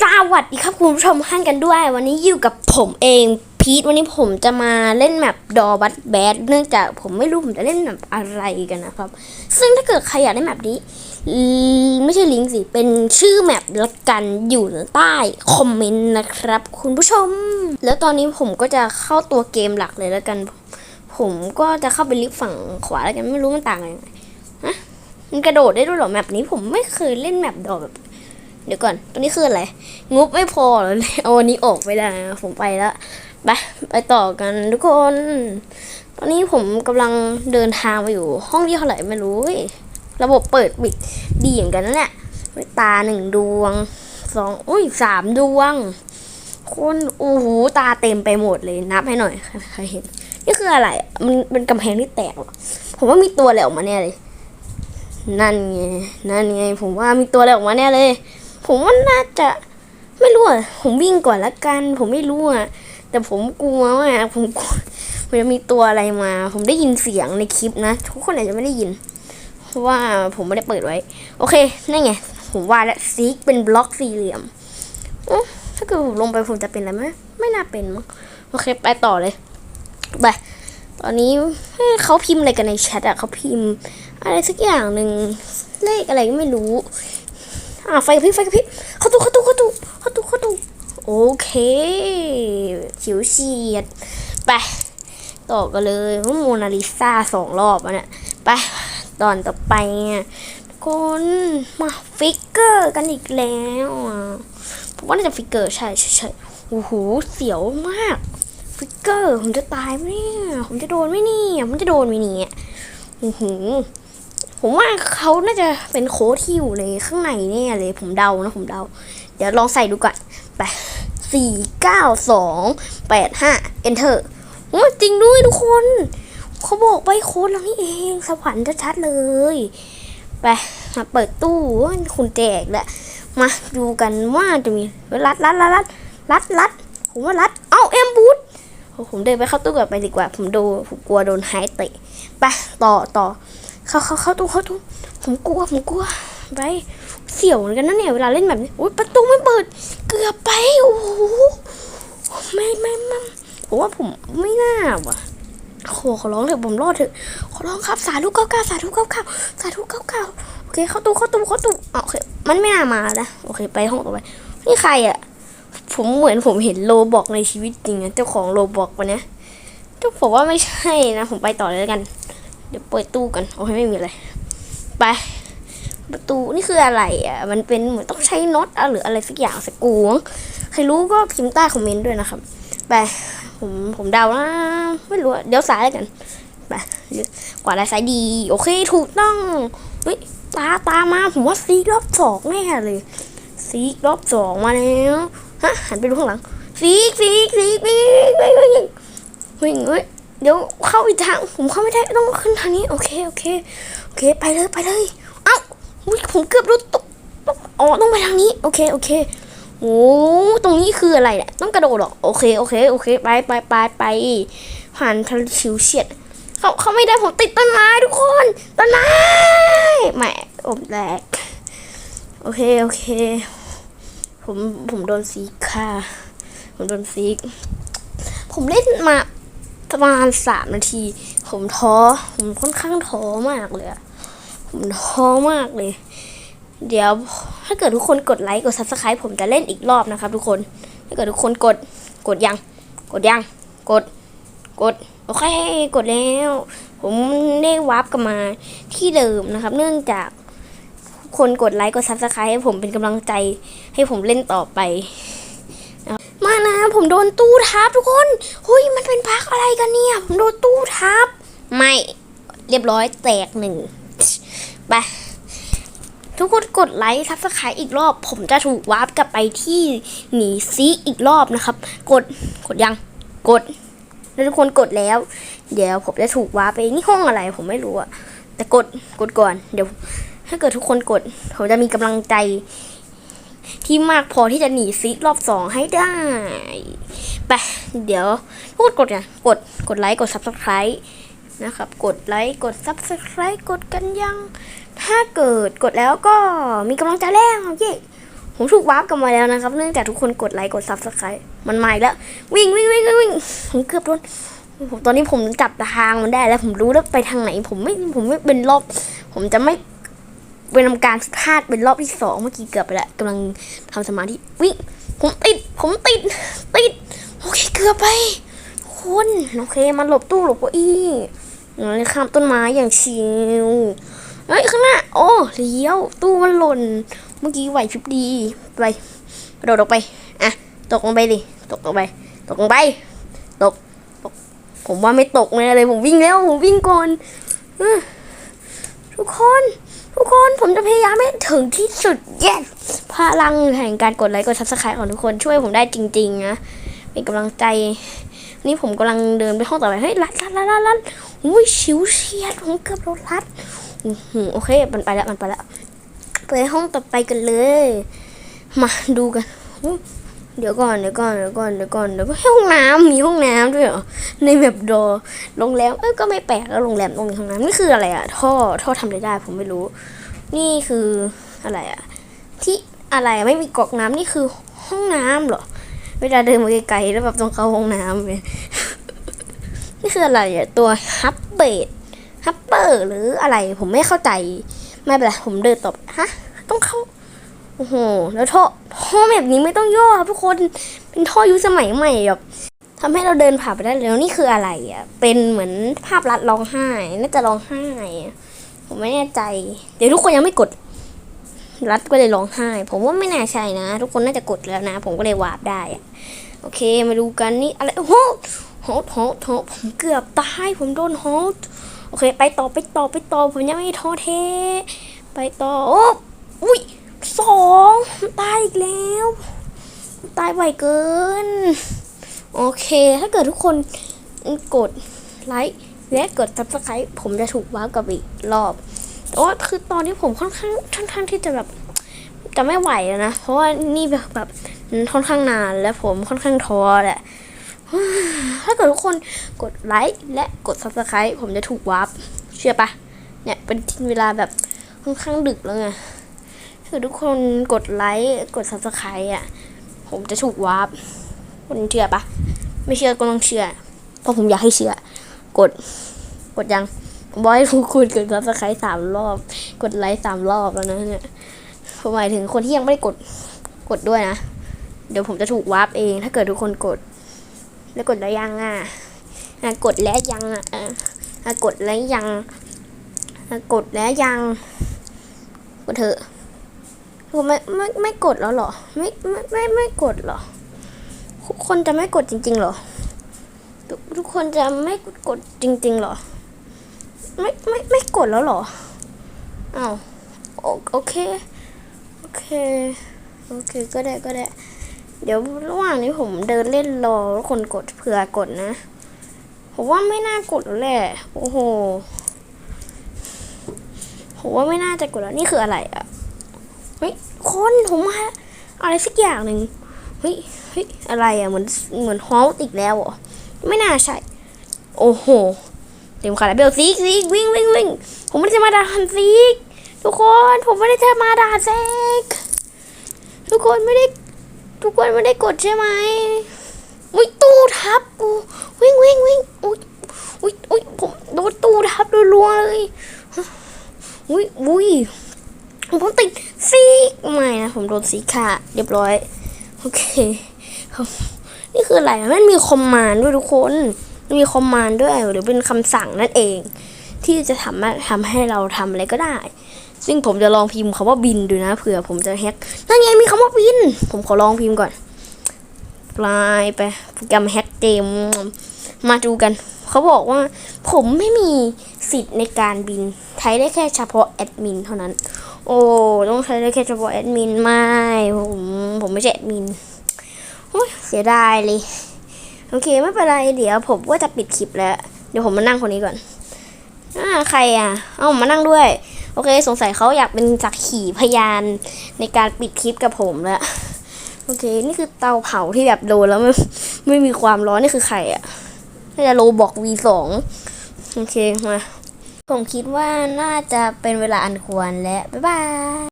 สวัสดีครับคุณผู้ชมท่านกันด้วย วันนี้อยู่กับผมเองพีทวันนี้ผมจะมาเล่นแมปดอบัตแบดเนื่องจากผมไม่รู้ผมจะเล่นแมปอะไรกันนะครับ ซึ่งถ้าเกิดใครอยากได้แมปนี้ ไม่ใช่ลิงก์สิ เป็นชื่อแมปละกันอยู่ใต้คอมเมนต์นะครับ คุณผู้ชม แล้วตอนนี้ผมก็จะเข้าตัวเกมหลักเลยแล้วกัน ผมก็จะเข้าไปลิฟต์ฝั่งขวาแล้วกันไม่รู้มันต่างกันยังไงฮะมันกระโดดได้ด้วยเหรอแมปนี้ผมไม่เคยเล่นแมปดอแบบ เดี๋ยวก่อน ตัวนี้คืออะไร งบไม่พอเลยเอาอันนี้ออกไปได้นะผมไปแล้วไปไปต่อกันทุกคน ตอนนี้ผมกำลังเดินทางไปอยู่ ห้องที่เท่าไหร่ไม่รู้ ระบบเปิดปิดดีอย่างกันนะเนี่ยตาหนึ่งดวงสองอุ้ยสามดวง คนโอ้โหตาเต็มไปหมดเลยนับให้หน่อยใครเห็น นี่คืออะไร มันเป็นกำแพงที่แตกหรอผมว่ามีตัวอะไรออกมาแน่เลย นั่นไง นั่นไง ผมว่ามีตัวอะไรออกมาแน่เลย ผมว่าน่าจะไม่รู้อะผมวิ่งก่อนละกัน ผมไม่รู้อะแต่ผมกลัวมากผมกลัวมันจะมีตัวอะไรมา ผมได้ยินเสียงในคลิปนะทุกคนอาจจะไม่ได้ยินเพราะว่าผมไม่ได้เปิดไว้ โอเคนั่นไงผมว่าแล้วซีกเป็นบล็อกสี่เหลี่ยมถ้าเกิดผมลงไปผมจะเป็นอะไรไหมไม่น่าเป็นมั้งโอเคไปต่อเลยไปตอนนี้เฮ้เขาพิมพ์อะไรกันในแชทอะเขาพิมพ์ อะไรสักอย่างหนึ่งเลขอะไรก็ไม่รู้ อ่าไฟกระพริบไฟกระพริบเข้าตู้เข้าตู้เข้าตู้เข้าตู้เข้าตู้โอเคฉิวเฉียดไปต่อกันเลยว่าโมนาลิซาสองรอบอะเนี่ยไปตอนต่อไปอะทุกคนมาฟิกเกอร์กันอีกแล้วอะผมว่าน่าจะฟิกเกอร์ใช่ใช่ใช่โอ้โหเสียวมาก ฟิกเกอร์ผมจะตายไหมเนี่ยผมจะโดนไหมเนี่ยผมจะโดนไหมเนี่ยโอ้โห ผมว่าเขาน่าจะเป็นโค้ดที่อยู่ในข้างในแน่เลย ผมเดานะผมเดา เดี๋ยวลองใส่ดูก่อนไปสี่เก้าสองแปดห้า enter โอ้จริงด้วยทุกคน เขาบอกไปโค้ดแล้วนี่เองสวรรค์ชัดๆเลย ไปมาเปิดตู้คุณแจกแหละ มาดูกันว่าจะมีรัดรัดรัดรัดรัดรัดผมว่ารัด เอ้าเอ็มบูทผมเดินไปเข้าตู้ก่อนไปดีกว่า ผมดนผมกลัวโดนไฮเตะ ไปต่อต่อ เข้าเข้าเข้าตู้เข้าตู้ผมกลัวผมกลัวไปเสี่ยวเหมือนกันนะเนี่ยเวลาเล่นแบบนี้อุ้ยประตูไม่เปิด เกือบไปโอ้โหไม่ไม่ไม่ผมว่าผมไม่น่าว่ะโอ้ขอร้องเถอะผมรอดเถอะขอร้องครับสาธุเก้าเก้าสาธุเก้าเก้าสาธุเก้าเก้าโอเคเข้าตู้เข้าตู้เข้าตู้โอเคมันไม่น่ามานะโอเคไปห้องต่อไปนี่ใครอะผมเหมือนผมเห็นโลบอกในชีวิตจริงอะเจ้าของโลบอกวันนี้เจ้าผมว่าไม่ใช่นะ ผมไปต่อเลยแล้วกัน เดี๋ยวเปิดตู้กันโอเคไม่มีอะไร ไป ประตูนี่คืออะไรอะ มันเป็นเหมือนต้องใช้น็อตอะหรืออะไรสักอย่างสักรูมั้งใครรู้ก็พิมพ์ใต้คอมเมนต์ด้วยนะครับ ไป ผมผมเดานะ ไม่รู้เดี๋ยวซ้ายแล้วกัน ไปกว่าอะไรซ้ายดี โอเค ถูกต้อง เฮ้ย ตาตามา ผมว่าซีกรอบสองแน่เลย ซีกรอบสองมาแล้วฮะหันไปดูข้างหลังซีซีซีกซีกซีกซีกเฮ้ยเฮ้ย เดี๋ยวเข้าอีกทางผมเข้าไม่ได้ต้องขึ้นทางนี้โอเคโอเคโอเค ไปเลยไปเลยเอ้าผมเกือบโดตกตกอ๋อต้องไปทางนี้โอเคโอเคโอ้ตรงนี้คืออะไรเนี่ยต้องกระโดดหรอโอเคโอเคโอเคไปไปไปไปผ่านทะเลชิวเฉียดเขาเขาไม่ได้ผมติดต้นไม้ทุกคนต้นไม้แหมผมแหลกโอเคโอเค ผมผมโดนซีค่ะผมโดนซีกผมเล่นมา ประมาณสามนาที ผมท้อ ผมค่อนข้างท้อมากเลยผมท้อมากเลย เดี๋ยวถ้าเกิดทุกคนกดไลค์กด subscribe ผมจะเล่นอีกรอบนะครับ ทุกคน ถ้าเกิดทุกคนกดกดยัง กดยัง กด กด โอเค กดแล้ว ผมได้วาร์ปกลับมาที่เดิมนะครับ เนื่องจากคนกดไลค์กด subscribe ให้ผมเป็นกำลังใจให้ผมเล่นต่อไป นะผมโดนตู้ทับทุกคนเฮ้ยมันเป็นพักอะไรกันเนี่ยผมโดนตู้ทับ ไม่เรียบร้อยแตกหนึ่งไปทุกคนกดไลค์ซับสไครต์อีกรอบ ผมจะถูกวาร์ปกลับไปที่หนีซีอีกรอบนะครับ กดกดยังกดแล้วทุกคนกดแล้ว เดี๋ยวผมจะถูกวาร์ปไปนี่ห้องอะไร ผมไม่รู้อะแต่กดกดก่อน เดี๋ยว ถ้าเกิดทุกคนกด ผมจะมีกำลังใจ ที่มากพอที่จะหนีซีรอบสองให้ได้ ไป เดี๋ยวพูดกดยังกดกดไลค์กด subscribe นะครับ กดไลค์กด subscribe กดกันยัง ถ้าเกิดกดแล้วก็มีกำลังใจแล้วเย้ผมถูกวาร์ปกลับมาแล้วนะครับ เนื่องจากทุกคนกดไลค์กดซับสไครต์มันมาอีกแล้ววิ่งวิ่งวิ่งวิ่งวิ่งผมเกือบโดนผมตอนนี้ผมจับทางมันได้แล้วผมรู้แล้วไปทางไหน ผมไม่ผมไม่เป็นรอบ ผมจะไม่ เป็นทำการพลาดเป็นรอบที่สองเมื่อกี้เกือบไปแล้วกำลังทำสมาธิวิ่งผมติด ผมติด ติด โอเคเกือบไป คนโอเคมันหลบตู้หลบเก้าอี้เลยข้ามต้นไม้อย่างชิวเฮ้ยข้างหน้า โอ้เลี้ยว ตู้มันหล่น เมื่อกี้ไหวพริบดี ไปกระโดดออกไป อะ ตกลงไปดิ ตกลงไป ตกลงไป ตก ตก ผมว่าไม่ตกเลยผมวิ่งแล้ว ผมวิ่งก่อน ทุกคน ทุกคนผมจะพยายามให้ถึงที่สุด yes พลังแห่งการกดไลค์กดซับสไครต์ของทุกคนช่วยผมได้จริงๆนะเป็นกำลังใจ นี่ผมกำลังเดินไปห้องต่อไปเฮ้ยลัดลัดลัดลัดลัดอุ้ยชิวเฉียดผมเกือบโดนลัดโอเคมันไปแล้วมันไปแล้วไปห้องต่อไปกันเลย มาดูกันอุ๊ย เดี๋ยวก่อนเดี๋ยวก่อนเดี๋ยวก่อนเดี๋ยวก่อนเดี๋ยวก่อนห้องน้ำมีห้องน้ำด้วยเหรอในแบบดโรงแรมเอ้ยก็ไม่แปลกแล้วโรงแรมต้องมีห้องน้ำนี่คืออะไรอะท่อท่อทำอะไรได้ผมไม่รู้ นี่คืออะไรอะที่อะไรไม่มีกอกน้ำนี่คือห้องน้ำเหรอ เวลาเดินมาไกลๆแล้วแบบต้องเข้าห้องน้ำเลยนี่คืออะไรอะตัวฮับเบดฮับเปอร์หรืออะไรผมไม่เข้าใจ ไม่เป็นไรผมเดินต่อไปฮะต้องเข้า อ้โห แล้วท่อท่อแบบนี้ไม่ต้องย่อครับทุกคน เป็นท่อยุคสมัยใหม่แบบทำให้เราเดินผ่านไปได้แล้วนี่คืออะไรอะ เป็นเหมือนภาพรัดร้องไห้ น่าจะร้องไห้ ผมไม่แน่ใจ เดี๋ยวทุกคนยังไม่กด รัดก็เลยร้องไห้ ผมว่าไม่น่าใช่นะ ทุกคนน่าจะกดแล้วนะ ผมก็เลยวาร์ปได้อะโอเค มาดูกันนี่อะไร โอ้โหโหดโหดโหดผมเกือบตาย ผมโดนโหดโอเค ไปต่อ ไปต่อ ไปต่อ ผมยังไม่ท้อแท้ไปต่อ โอ้อุ้ย สองตายอีกแล้ว ตายไวเกิน โอเค ถ้าเกิดทุกคนกดไลค์และกด subscribe ผมจะถูกว้าวกับอีกรอบ แต่ว่าคือตอนที่ผมค่อนข้างค่อนข้างที่จะแบบจะไม่ไหวแล้วนะ เพราะว่านี่แบบแบบค่อนข้างนานและผมค่อนข้างท้อแหละ ถ้าเกิดทุกคนกดไลค์และกด subscribe ผมจะถูกวาร์ปเชื่อปะเนี่ยเป็นเวลาแบบค่อนข้างดึกแล้วไง ถ้าเกิดทุกคนกดไลค์กด subscribe อะ ผมจะถูกวาร์ปคุณเชื่อปะไม่เชื่อก็ต้องเชื่อ เพราะผมอยากให้เชื่อ กด กดยังบอกให้ทุกคนกด subscribe สามรอบ กดไลค์สามรอบแล้วนะเนี่ยผมหมายถึงคนที่ยังไม่ได้กดกดด้วยนะ เดี๋ยวผมจะถูกวาร์ปเอง ถ้าเกิดทุกคนกด แล้วกดแล้วยังอะกดแล้วยังอะกดแล้วยังกดแล้วยังกดเถอะ ผมไม่ไม่ไม่กดแล้วเหรอ ไม่ไม่ไม่ไม่กดเหรอ ทุกคนจะไม่กดจริงๆเหรอทุกทุกคนจะไม่กดจริงๆเหรอ ไม่ไม่ไม่กดแล้วเหรออ้าวโอโอเค โอเค โอเค ก็ได้ก็ได้ เดี๋ยวระหว่างนี้ผมเดินเล่นรอคนกดเผื่อกดนะ ผมว่าไม่น่ากดแล้วแหละ โอ้โห ผมว่าไม่น่าจะกดแล้ว นี่คืออะไรอะ ฮ้ยคนผมมาอะไรสักอย่างหนึ่งเฮ้ยเฮ้ยอะไรอะเหมือนเหมือนฮอลต์อีกแล้วเหรอไม่น่าใช่ โอ้โหเต็มขาแล้วเบลซีกซีกวิ่งวิ่งวิ่งผมไม่ได้จะมาด่าซีกทุกคนผมไม่ได้จะมาด่าแซกทุกคนไม่ได้ ทุกคนไม่ได้กดใช่ไหมอุ้ยตู้ทับกูวิ่งวิ่งวิ่งอุ้ยอุ้ยอุ้ยผมโดนตู้ทับรัวๆเลยอุ้ยอุ้ย ผมติดซีกไม่นะผมโดนสีขาเรียบร้อย โอเคนี่คืออะไรมันมีคอมมานด์ด้วยทุกคนมันมีคอมมานด์ด้วยหรือเป็นคำสั่งนั่นเอง ที่จะทำทำให้เราทำอะไรก็ได้ ซึ่งผมจะลองพิมพ์คำว่าบินดูนะเผื่อผมจะแฮกนั่นไงมีคำว่าบิน ผมขอลองพิมพ์ก่อนปลายไปโปรแกรมแฮกเกมมาดูกัน เขาบอกว่า ผมไม่มีสิทธิ์ในการบิน ใช้ได้แค่เฉพาะแอดมินเท่านั้น โอ้ต้องใช้ได้แค่เฉพาะแอดมินไม่ผมผมไม่ใช่แอดมินโอ้ยเสียดายเลย โอเคไม่เป็นไรเดี๋ยว ผมก็จะปิดคลิปแล้ว เดี๋ยวผมมานั่งคนนี้ก่อนอ่าใครอะ เอามานั่งด้วย โอเค สงสัยเขาอยากเป็นจักขี่พยานในการปิดคลิปกับผมแล้วโอเค นี่คือเตาเผาที่แบบโดนแล้วไม่ไม่มีความร้อนนี่คือไข่อะน่าจะโลบอก V2 โอเค มา ผมคิดว่าน่าจะเป็นเวลาอันควรและบ๊ายบาย